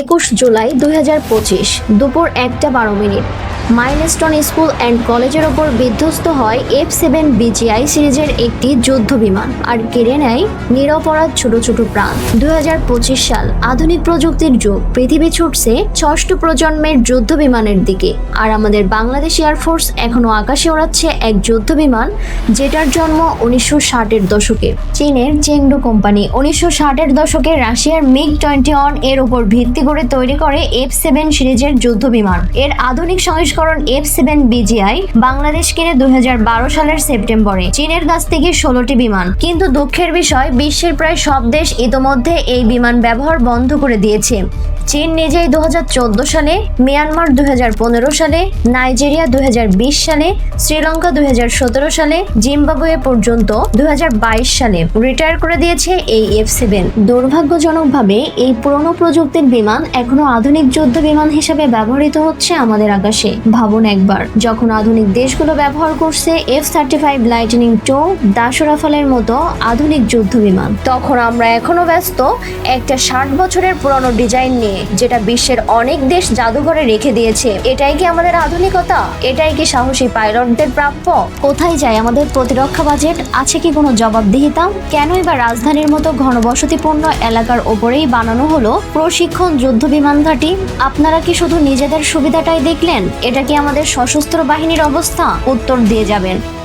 একুশ জুলাই দু হাজার পঁচিশ দুপুর একটা বারো মিনিট। মাইলস্টোন স্কুল অ্যান্ড কলেজের ওপর বিধ্বস্ত হয় এফ সেভেন বিজিআই সিরিজের একটি যুদ্ধ বিমান আর কেড়ে নেয় নিরপরাধ ছোট ছোট প্রাণ। দু হাজার পঁচিশ সাল আধুনিক প্রযুক্তির যুগ। পৃথিবী ছুটছে ষষ্ঠ প্রজন্মের যুদ্ধ বিমানের দিকে। আর আমাদের বাংলাদেশ এয়ারফোর্স এখনও আকাশে ওড়াচ্ছে এক যুদ্ধ বিমান, যেটার জন্ম উনিশশো ষাটের দশকে। চীনের চেংডু কোম্পানি উনিশশো ষাটের দশকে রাশিয়ার মিগ টোয়েন্টি ওয়ানের উপর ভিত্তি করে তৈরি করে এফ সেভেন সিরিজের যুদ্ধ বিমান। এর আধুনিক সংস্করণ এফ সেভেন বিজিআই বাংলাদেশ কিনে দু হাজার বারো সালের সেপ্টেম্বরে, চীনের কাছ থেকে ষোলোটি বিমান। কিন্তু দুঃখের বিষয়, বিশ্বের প্রায় সব দেশ ইতোমধ্যে এই বিমান ব্যবহার বন্ধ করে দিয়েছে। চীন নিজেই দু হাজার চোদ্দ সালে, মিয়ানমার দুই হাজার পনেরো সালে, নাইজেরিয়া দুই হাজার বিশ সালে, শ্রীলঙ্কা দুই হাজার সতেরো সালে, জিম্বাবুয়ে পর্যন্ত দু হাজার বাইশ সালে রিটায়ার করে দিয়েছে এই এফ সেভেন দুর্ভাগ্যজনকভাবে এই পুরনো প্রযুক্তির বিমান এখনও আধুনিক যুদ্ধ বিমান হিসেবে ব্যবহৃত হচ্ছে আমাদের আকাশে। ভাবুন একবার, যখন আধুনিক দেশগুলো ব্যবহার করছে F thirty five lightning two দাসরাফালের মতো আধুনিক যুদ্ধ বিমান। তখন আমরা এখনও ব্যস্ত একটা ষাট বছরের পুরনো ডিজাইন নিয়ে। যেটা বিশ্বের অনেক দেশ জাদুঘরে রেখে দিয়েছে। এটাই কি আমাদের আধুনিকতা? এটাই কি সাহসী পাইলটদের প্রাপ্য? কোথায় যায় আমাদের প্রতিরক্ষা বাজেট? আছে কি কোনো জবাবদিহিতা? কেনই বা রাজধানীর মতো ঘনবসতিপূর্ণ এলাকার ওপরেই বানানো হলো প্রশিক্ষণ যুদ্ধ বিমান ঘাঁটি? আপনারা কি শুধু নিজেদের সুবিধাটাই দেখলেন? এটা কি আমাদের সশস্ত্র বাহিনীর অবস্থা? উত্তর দিয়ে যাবেন।